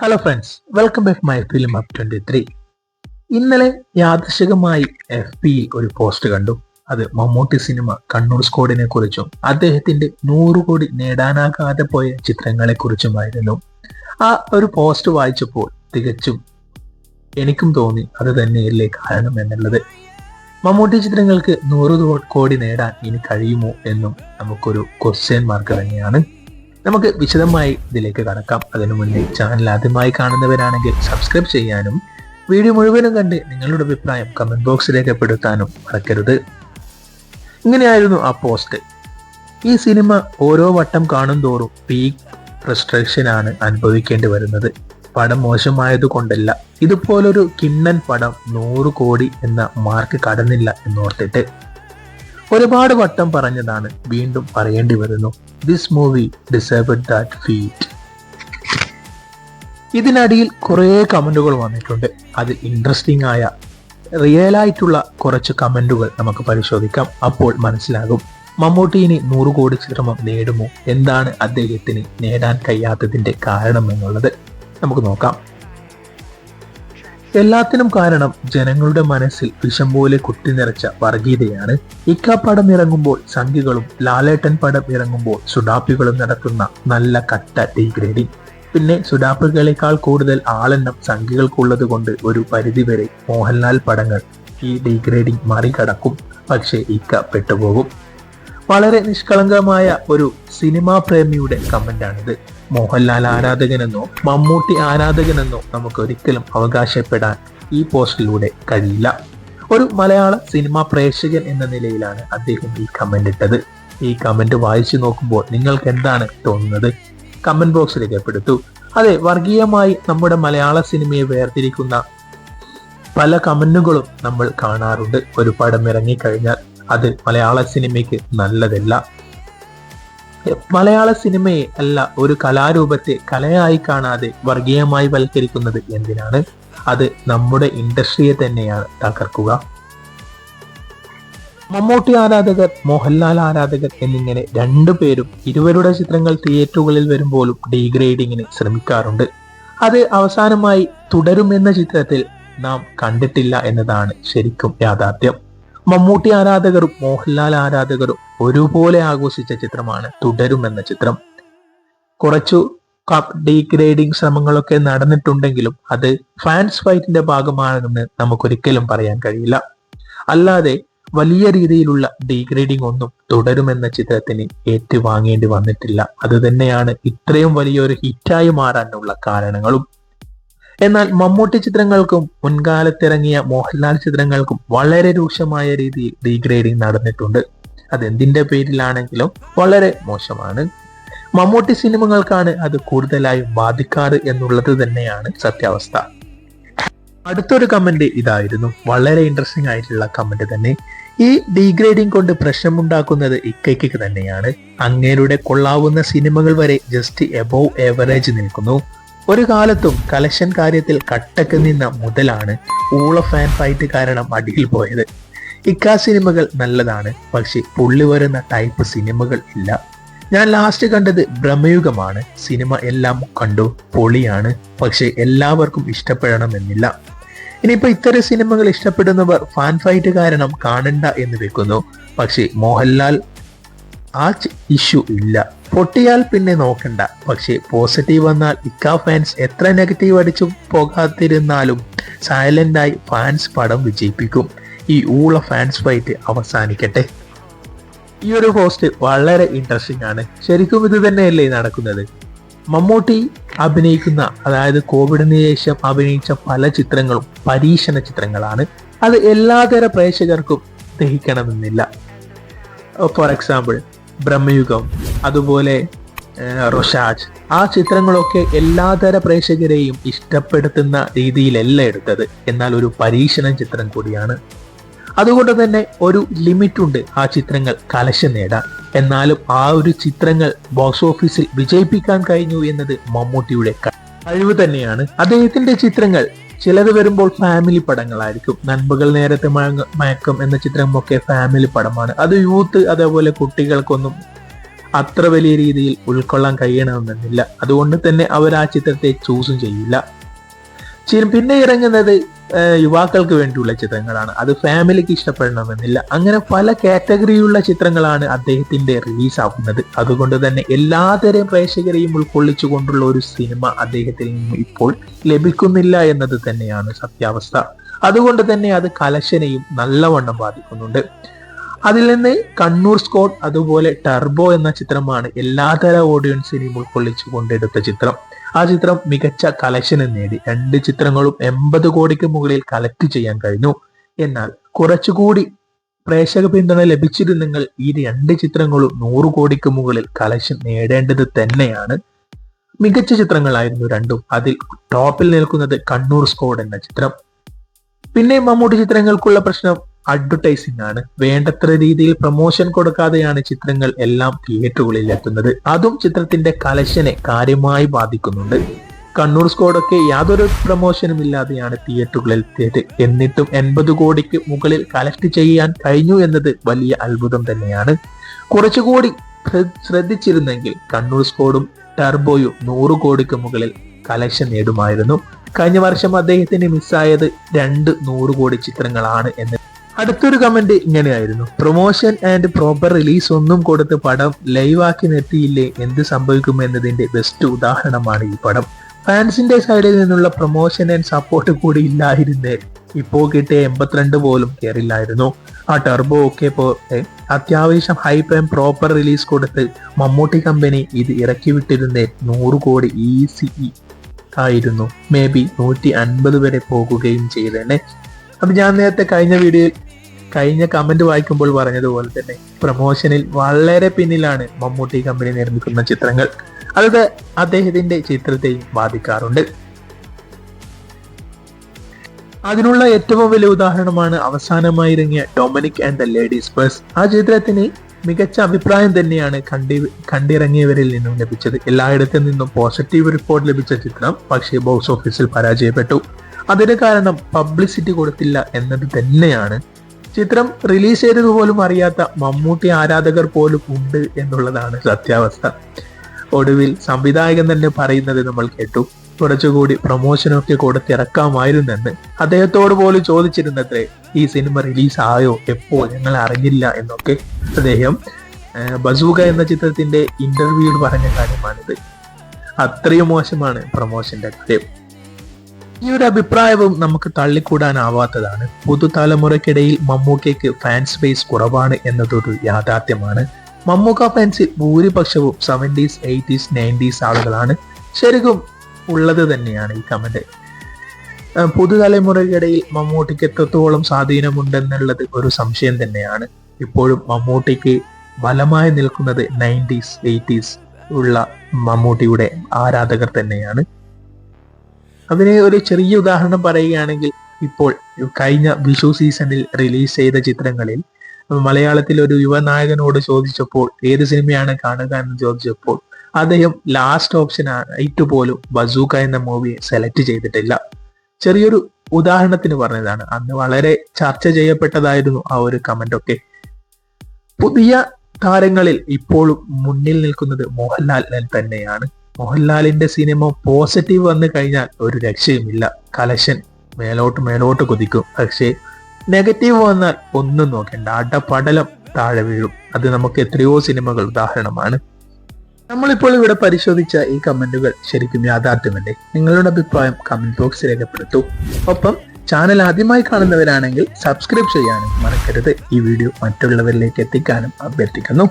Hello friends welcome back my film up twenty three ഇന്നലെ യാദൃശികമായി F പിയിൽ ഒരു പോസ്റ്റ് കണ്ടു. അത് മമ്മൂട്ടി സിനിമ കണ്ണൂർ സ്കോഡിനെ കുറിച്ചും അദ്ദേഹത്തിന്റെ നൂറ് കോടി നേടാനാകാതെ പോയ ചിത്രങ്ങളെ കുറിച്ചുമായിരുന്നു. ആ ഒരു പോസ്റ്റ് വായിച്ചപ്പോൾ തികച്ചും എനിക്കും തോന്നി അത് തന്നെയല്ലേ കാരണം എന്നുള്ളത്. മമ്മൂട്ടി ചിത്രങ്ങൾക്ക് നൂറ് കോടി നേടാൻ ഇനി കഴിയുമോ എന്നും നമുക്കൊരു ക്വസ്റ്റ്യൻ മാർക്ക് തന്നെയാണ് നമുക്ക് വിശദമായി ഇതിലേക്ക് കടക്കാം. അതിനു മുന്നേ ചാനൽ ആദ്യമായി കാണുന്നവരാണെങ്കിൽ സബ്സ്ക്രൈബ് ചെയ്യാനും വീഡിയോ മുഴുവനും കണ്ട് നിങ്ങളുടെ അഭിപ്രായം കമന്റ് ബോക്സിൽ രേഖപ്പെടുത്താനും മറക്കരുത്. ഇങ്ങനെയായിരുന്നു ആ പോസ്റ്റ് ഈ സിനിമ ഓരോ വട്ടം കാണും തോറും പീക്ക് ഫ്രസ്ട്രേഷൻ ആണ് അനുഭവിക്കേണ്ടി വരുന്നത്. പടം മോശമായത് കൊണ്ടല്ല. ഇതുപോലൊരു കിണ്ണൻ പടം നൂറ് കോടി എന്ന മാർക്ക് കടന്നില്ല എന്നോർത്തിട്ട്. ഒരുപാട് വട്ടം പറഞ്ഞതാണ് വീണ്ടും പറയേണ്ടി വരുന്നു. This movie deserve that feat ഇതിനടിയിൽ കുറേ കമന്റുകൾ വന്നിട്ടുണ്ട്. അത് ഇൻട്രസ്റ്റിംഗ് ആയ റിയൽ ആയിട്ടുള്ള കുറച്ച് കമന്റുകൾ നമുക്ക് പരിശോധിക്കാം. അപ്പോൾ മനസ്സിലാകും മമ്മൂട്ടി ഇനി നൂറ് കോടി ചിത്രമം നേടുമോ? എന്താണ് അദ്ദേഹത്തിന് നേടാൻ കഴിയാത്തതിന്റെ കാരണം എന്നുള്ളത്. നമുക്ക് നോക്കാം. എല്ലാത്തിനും കാരണം ജനങ്ങളുടെ മനസ്സിൽ വിഷം പോലെ കുത്തിനിറച്ച വർഗീയതയാണ്. ഇക്ക ഇറങ്ങുമ്പോൾ സംഖ്യകളും ലാലേട്ടൻ പടം ഇറങ്ങുമ്പോൾ സുഡാപ്പികളും നടത്തുന്ന നല്ല കട്ട ഡീഗ്രേഡിംഗ് പിന്നെ സുഡാപ്പുകളേക്കാൾ കൂടുതൽ ആളെണ്ണം സംഖ്യകൾക്കുള്ളത് കൊണ്ട് ഒരു പരിധിവരെ മോഹൻലാൽ പടങ്ങൾ ഈ ഡീഗ്രേഡിംഗ് മറികടക്കും. പക്ഷേ ഇക്ക പെട്ടുപോകും. വളരെ നിഷ്കളങ്കമായ ഒരു സിനിമാ പ്രേമിയുടെ കമന്റാണിത്. മോഹൻലാൽ ആരാധകനെന്നോ മമ്മൂട്ടി ആരാധകനെന്നോ നമുക്ക് ഒരിക്കലും അവകാശപ്പെടാൻ ഈ പോസ്റ്റിലൂടെ കഴിയില്ല. ഒരു മലയാള സിനിമാ പ്രേക്ഷകൻ എന്ന നിലയിലാണ് അദ്ദേഹം ഈ കമന്റ് ഇട്ടത്. ഈ കമന്റ് വായിച്ചു നോക്കുമ്പോൾ നിങ്ങൾക്ക് എന്താണ് തോന്നുന്നത്? കമന്റ് ബോക്സിൽ രേഖപ്പെടുത്തു. അതെ വർഗീയമായി നമ്മുടെ മലയാള സിനിമയെ വേർതിരിക്കുന്ന പല കമന്റുകളും നമ്മൾ കാണാറുണ്ട്. ഒരു പടം ഇറങ്ങിക്കഴിഞ്ഞാൽ അത് മലയാള സിനിമയ്ക്ക് നല്ലതല്ല. മലയാള സിനിമയെ അല്ല ഒരു കലാരൂപത്തെ കലയായി കാണാതെ വർഗീയമായി വൽക്കരിക്കുന്നത് എന്തിനാണ്? അത് നമ്മുടെ ഇൻഡസ്ട്രിയെ തന്നെയാണ് തകർക്കുക. മമ്മൂട്ടി ആരാധകർ മോഹൻലാൽ ആരാധകർ എന്നിങ്ങനെ രണ്ടു പേരും ഇരുവരുടെ ചിത്രങ്ങൾ തിയേറ്ററുകളിൽ വരുമ്പോഴും ഡീഗ്രേഡിങ്ങിന് ശ്രമിക്കാറുണ്ട്. അത് അവസാനമായി തുടരുമെന്ന ചിത്രത്തിൽ നാം കണ്ടിട്ടില്ല എന്നതാണ് ശരിക്കും യാഥാർത്ഥ്യം. മമ്മൂട്ടി ആരാധകരും മോഹൻലാൽ ആരാധകരും ഒരുപോലെ ആഘോഷിച്ച ചിത്രമാണ് തുടരും എന്ന ചിത്രം. കുറച്ചു ഡീഗ്രേഡിംഗ് ശ്രമങ്ങളൊക്കെ നടന്നിട്ടുണ്ടെങ്കിലും അത് ഫാൻസ് ഫൈറ്റിന്റെ ഭാഗമാണെന്ന് നമുക്കൊരിക്കലും പറയാൻ കഴിയില്ല. അല്ലാതെ വലിയ രീതിയിലുള്ള ഡീഗ്രേഡിംഗ് ഒന്നും തുടരുമെന്ന ചിത്രത്തിന് ഏറ്റുവാങ്ങേണ്ടി വന്നിട്ടില്ല. അത് തന്നെയാണ് ഇത്രയും വലിയൊരു ഹിറ്റായി മാറാനുള്ള കാരണങ്ങളും. എന്നാൽ മമ്മൂട്ടി ചിത്രങ്ങൾക്കും മുൻകാലത്തിറങ്ങിയ മോഹൻലാൽ ചിത്രങ്ങൾക്കും വളരെ രൂക്ഷമായ രീതിയിൽ ഡീഗ്രേഡിംഗ് നടന്നിട്ടുണ്ട്. അതെന്തിന്റെ പേരിലാണെങ്കിലും വളരെ മോശമാണ്. മമ്മൂട്ടി സിനിമകൾക്കാണ് അത് കൂടുതലായും ബാധിക്കാറ് എന്നുള്ളത് തന്നെയാണ് സത്യാവസ്ഥ. അടുത്തൊരു കമന്റ് ഇതായിരുന്നു. വളരെ ഇൻട്രസ്റ്റിംഗ് ആയിട്ടുള്ള കമന്റ് തന്നെ. ഈ ഡീഗ്രേഡിംഗ് കൊണ്ട് പ്രശ്നമുണ്ടാക്കുന്നത് ഇക്കയ്ക്ക് തന്നെയാണ്. അങ്ങേരുടെ കൊള്ളാവുന്ന സിനിമകൾ വരെ ജസ്റ്റ് എബോവ് ഏവറേജ് നിൽക്കുന്നു. ഒരു കാലത്തും കലക്ഷൻ കാര്യത്തിൽ കട്ടക്ക് നിന്ന മുതലാണ് ഊള ഫാൻ ഫൈറ്റ് കാരണം അടിയിൽ പോയത്. ഇക്കാ സിനിമകൾ നല്ലതാണ്. പക്ഷെ പുള്ളി വരുന്ന ടൈപ്പ് സിനിമകൾ ഇല്ല. ഞാൻ ലാസ്റ്റ് കണ്ടത് ഭ്രമയുഗമാണ്. സിനിമ എല്ലാം കണ്ടു പൊളിയാണ്. പക്ഷെ എല്ലാവർക്കും ഇഷ്ടപ്പെടണമെന്നില്ല. ഇനിയിപ്പോ ഇത്തരം സിനിമകൾ ഇഷ്ടപ്പെടുന്നവർ ഫാൻ ഫൈറ്റ് കാരണം കാണണ്ട എന്ന് വെക്കുന്നു. പക്ഷെ മോഹൻലാൽ ആ ഇഷ്യൂ ഇല്ല. പൊട്ടിയാൽ പിന്നെ നോക്കണ്ട. പക്ഷെ പോസിറ്റീവ് വന്നാൽ ഇക്ക ഫാൻസ് എത്ര നെഗറ്റീവ് അടിച്ചു പോകാതിരുന്നാലും സൈലന്റായി ഫാൻസ് പടം വിജയിപ്പിക്കും. ഈ ഊള ഫാൻസ് ഫൈറ്റ് അവസാനിക്കട്ടെ. ഈ ഒരു ഹോസ്റ്റ് വളരെ ഇൻട്രസ്റ്റിംഗ് ആണ്. ശരിക്കും ഇത് തന്നെയല്ലേ നടക്കുന്നത്? മമ്മൂട്ടി അഭിനയിക്കുന്ന അതായത് കോവിഡിന് ശേഷം അഭിനയിച്ച പല ചിത്രങ്ങളും പരീക്ഷണ ചിത്രങ്ങളാണ്. അത് എല്ലാതര പ്രേക്ഷകർക്കും ദഹിക്കണമെന്നില്ല. ഫോർ എക്സാമ്പിൾ ബ്രഹ്മയുഗം അതുപോലെ റൊഷാജ് ആ ചിത്രങ്ങളൊക്കെ എല്ലാതര പ്രേക്ഷകരെയും ഇഷ്ടപ്പെടുത്തുന്ന രീതിയിലല്ല എടുത്തത്. എന്നാൽ ഒരു പരീക്ഷണ ചിത്രം കൂടിയാണ് അതുകൊണ്ട് തന്നെ ഒരു ലിമിറ്റുണ്ട് ആ ചിത്രങ്ങൾ കലശം നേടാൻ. എന്നാലും ആ ഒരു ചിത്രങ്ങൾ ബോക്സ് ഓഫീസിൽ വിജയിപ്പിക്കാൻ കഴിഞ്ഞു എന്നത് മമ്മൂട്ടിയുടെ കഴിവ് തന്നെയാണ്. അദ്ദേഹത്തിന്റെ ചിത്രങ്ങൾ ചിലത് വരുമ്പോൾ ഫാമിലി പടങ്ങളായിരിക്കും. നൻപകൾ നേരത്തെ മയക്കം എന്ന ചിത്രമൊക്കെ ഫാമിലി പടമാണ്. അത് യൂത്ത് അതേപോലെ കുട്ടികൾക്കൊന്നും അത്ര വലിയ രീതിയിൽ ഉൾക്കൊള്ളാൻ കഴിയണമെന്നില്ല. അതുകൊണ്ട് തന്നെ അവർ ആ ചിത്രത്തെ ചൂസും ചെയ്യില്ല. പിന്നെ ഇറങ്ങുന്നത് യുവാക്കൾക്ക് വേണ്ടിയുള്ള ചിത്രങ്ങളാണ്. അത് ഫാമിലിക്ക് ഇഷ്ടപ്പെടണമെന്നില്ല. അങ്ങനെ പല കാറ്റഗറിയുള്ള ചിത്രങ്ങളാണ് അദ്ദേഹത്തിന്റെ റിലീസ് ആവുന്നത് അതുകൊണ്ട് തന്നെ എല്ലാതരം പ്രേക്ഷകരെയും ഉൾക്കൊള്ളിച്ചുകൊണ്ടുള്ള ഒരു സിനിമ അദ്ദേഹത്തിൽ നിന്നും ഇപ്പോൾ ലഭിക്കുന്നില്ല എന്നത് തന്നെയാണ് സത്യാവസ്ഥ. അതുകൊണ്ട് തന്നെ അത് കലശനെയും നല്ലവണ്ണം ബാധിക്കുന്നുണ്ട്. അതിൽ നിന്ന് കണ്ണൂർ സ്കോഡ് അതുപോലെ ടർബോ എന്ന ചിത്രമാണ് എല്ലാതര ഓഡിയൻസിനെയും ഉൾക്കൊള്ളിച്ചു കൊണ്ടെടുത്ത ചിത്രം. ആ ചിത്രം മികച്ച കലക്ഷന് നേടി. രണ്ട് ചിത്രങ്ങളും എൺപത് കോടിക്ക് മുകളിൽ കളക്ട് ചെയ്യാൻ കഴിഞ്ഞു. എന്നാൽ കുറച്ചുകൂടി പ്രേക്ഷക പിന്തുണ ലഭിച്ചിരുന്നെങ്കിൽ ഈ രണ്ട് ചിത്രങ്ങളും നൂറ് കോടിക്ക് മുകളിൽ കളക്ഷൻ നേടേണ്ടത് തന്നെയാണ്. മികച്ച ചിത്രങ്ങളായിരുന്നു രണ്ടും. അതിൽ ടോപ്പിൽ നിൽക്കുന്നത് കണ്ണൂർ സ്കോഡ് എന്ന ചിത്രം. പിന്നെ മമ്മൂട്ടി ചിത്രങ്ങൾക്കുള്ള പ്രശ്നം അഡ്വർടൈസിംഗ് ആണ്. വേണ്ടത്ര രീതിയിൽ പ്രൊമോഷൻ കൊടുക്കാതെയാണ് ചിത്രങ്ങൾ എല്ലാം തിയേറ്ററുകളിൽ എത്തുന്നത് അതും ചിത്രത്തിന്റെ കലശനെ കാര്യമായി ബാധിക്കുന്നുണ്ട്. കണ്ണൂർ സ്കോഡൊക്കെ യാതൊരു പ്രൊമോഷനും ഇല്ലാതെയാണ് തിയേറ്ററുകളിൽ എത്തിയത് എന്നിട്ടും എൺപത് കോടിക്ക് മുകളിൽ കളക്ട് ചെയ്യാൻ കഴിഞ്ഞു എന്നത് വലിയ അത്ഭുതം തന്നെയാണ്. കുറച്ചുകൂടി ശ്രദ്ധിച്ചിരുന്നെങ്കിൽ കണ്ണൂർ സ്കോഡും ടർബോയും നൂറ് കോടിക്ക് മുകളിൽ കലക്ഷൻ നേടുമായിരുന്നു. കഴിഞ്ഞ വർഷം അദ്ദേഹത്തിന് മിസ്സായത് രണ്ട് നൂറ് കോടി ചിത്രങ്ങളാണ് എന്ന് അടുത്തൊരു കമന്റ് ഇങ്ങനെയായിരുന്നു. പ്രൊമോഷൻ ആൻഡ് പ്രോപ്പർ റിലീസ് ഒന്നും കൊടുത്ത് പടം ലൈവാക്കി നിർത്തിയില്ലേ? എന്ത് സംഭവിക്കും എന്നതിന്റെ ബെസ്റ്റ് ഉദാഹരണമാണ് ഈ പടം. ഫാൻസിന്റെ സൈഡിൽ നിന്നുള്ള പ്രൊമോഷൻ ആൻഡ് സപ്പോർട്ട് കൂടി ഇല്ലായിരുന്നേ. ഇപ്പോ കിട്ടിയ എൺപത്തിരണ്ട് പോലും കയറില്ലായിരുന്നു ആ ടെർബോ ഒക്കെ പോലെ അത്യാവശ്യം ഹൈപ്പ് ആൻഡ് പ്രോപ്പർ റിലീസ് കൊടുത്ത് മമ്മൂട്ടി കമ്പനി ഇത് ഇറക്കി വിട്ടിരുന്നേ നൂറ് കോടി ഈസി ആയിരുന്നു. മേ ബി നൂറ്റി അൻപത് വരെ പോകുകയും ചെയ്തേനെ. അപ്പൊ ഞാൻ നേരത്തെ കഴിഞ്ഞ വീഡിയോയിൽ കഴിഞ്ഞ കമന്റ് വായിക്കുമ്പോൾ പറഞ്ഞതുപോലെ തന്നെ പ്രൊമോഷനിൽ വളരെ പിന്നിലാണ് മമ്മൂട്ടി കമ്പനി നിർമ്മിക്കുന്ന ചിത്രങ്ങൾ. അത് അദ്ദേഹത്തിന്റെ ചിത്രത്തെയും ബാധിക്കാറുണ്ട്. അതിനുള്ള ഏറ്റവും വലിയ ഉദാഹരണമാണ് അവസാനമായി ഇറങ്ങിയ Dominic and the ladies purse ആ ചിത്രത്തിന് മികച്ച അഭിപ്രായം തന്നെയാണ് കണ്ടി കണ്ടിറങ്ങിയവരിൽ നിന്നും ലഭിച്ചത്. എല്ലായിടത്തു നിന്നും പോസിറ്റീവ് റിപ്പോർട്ട് ലഭിച്ച ചിത്രം പക്ഷേ ബോക്സ് ഓഫീസിൽ പരാജയപ്പെട്ടു. അതിന് കാരണം പബ്ലിസിറ്റി കൊടുത്തില്ല എന്നത് തന്നെയാണ് ചിത്രം റിലീസ് ചെയ്തത് പോലും അറിയാത്ത മമ്മൂട്ടി ആരാധകർ പോലും ഉണ്ട് എന്നുള്ളതാണ് സത്യാവസ്ഥ. ഒടുവിൽ സംവിധായകൻ തന്നെ പറയുന്നത് നമ്മൾ കേട്ടു. കുറച്ചുകൂടി പ്രൊമോഷനൊക്കെ കൊടുത്തിറക്കാമായിരുന്നെന്ന് അദ്ദേഹത്തോട് പോലും ചോദിച്ചിരുന്നത്രേ ഈ സിനിമ റിലീസ് ആയോ എപ്പോൾ? ഞങ്ങൾ അറിഞ്ഞില്ല എന്നൊക്കെ അദ്ദേഹം ബസൂക എന്ന ചിത്രത്തിന്റെ ഇന്റർവ്യൂവിൽ പറഞ്ഞ കാര്യമാണിത്. അത്രയും മോശമാണ് പ്രൊമോഷന്റെ കാര്യം. ഈ ഒരു അഭിപ്രായവും നമുക്ക് തള്ളിക്കൂടാനാവാത്തതാണ്. പുതുതലമുറയ്ക്കിടയിൽ മമ്മൂക്കയ്ക്ക് ഫാൻസ് ബേസ് കുറവാണ് എന്നതൊരു യാഥാർത്ഥ്യമാണ്. മമ്മൂക്ക ഫാൻസിൽ ഭൂരിപക്ഷവും സെവന്റീസ് എയ്റ്റീസ് നയന്റീസ് ആളുകളാണ്. ശരിക്കും ഉള്ളത് തന്നെയാണ് ഈ കമന്റ് പുതുതലമുറയ്ക്കിടയിൽ മമ്മൂട്ടിക്ക് എത്രത്തോളം സ്വാധീനമുണ്ടെന്നുള്ളത് ഒരു സംശയം തന്നെയാണ്. ഇപ്പോഴും മമ്മൂട്ടിക്ക് ബലമായി നിൽക്കുന്നത് നയന്റീസ് എയ്റ്റീസ് ഉള്ള മമ്മൂട്ടിയുടെ ആരാധകർ തന്നെയാണ്. അതിന് ഒരു ചെറിയ ഉദാഹരണം പറയുകയാണെങ്കിൽ ഇപ്പോൾ കഴിഞ്ഞ വിഷു സീസണിൽ റിലീസ് ചെയ്ത ചിത്രങ്ങളിൽ മലയാളത്തിൽ ഒരു യുവനായകനോട് ചോദിച്ചപ്പോൾ ഏത് സിനിമയാണ് കാണുക എന്ന് ചോദിച്ചപ്പോൾ അദ്ദേഹം ലാസ്റ്റ് ഓപ്ഷൻ ആയിട്ട് പോലും ബസൂക്ക എന്ന മൂവി സെലക്ട് ചെയ്തിട്ടില്ല. ചെറിയൊരു ഉദാഹരണത്തിന് പറഞ്ഞതാണ്. അന്ന് വളരെ ചർച്ച ചെയ്യപ്പെട്ടതായിരുന്നു ആ ഒരു കമന്റ് ഒക്കെ. പുതിയ താരങ്ങളിൽ ഇപ്പോഴും മുന്നിൽ നിൽക്കുന്നത് മോഹൻലാൽ തന്നെയാണ് മോഹൻലാലിന്റെ സിനിമ പോസിറ്റീവ് വന്നു കഴിഞ്ഞാൽ ഒരു രക്ഷയുമില്ല. കലശൻ മേലോട്ട് മേലോട്ട് കുതിക്കും. പക്ഷേ നെഗറ്റീവ് വന്നാൽ ഒന്നും നോക്കേണ്ട. അടപടലം താഴെ വീഴും. അത് നമുക്ക് എത്രയോ സിനിമകൾ ഉദാഹരണമാണ്. നമ്മളിപ്പോൾ ഇവിടെ പരിശോധിച്ച ഈ കമന്റുകൾ ശരിക്കും യാഥാർത്ഥ്യമല്ലേ? നിങ്ങളുടെ അഭിപ്രായം കമന്റ് ബോക്സിൽ രേഖപ്പെടുത്തൂ. ഒപ്പം ചാനൽ ആദ്യമായി കാണുന്നവരാണെങ്കിൽ സബ്സ്ക്രൈബ് ചെയ്യാനും മറക്കരുത്. ഈ വീഡിയോ മറ്റുള്ളവരിലേക്ക് എത്തിക്കാനും അഭ്യർത്ഥിക്കുന്നു.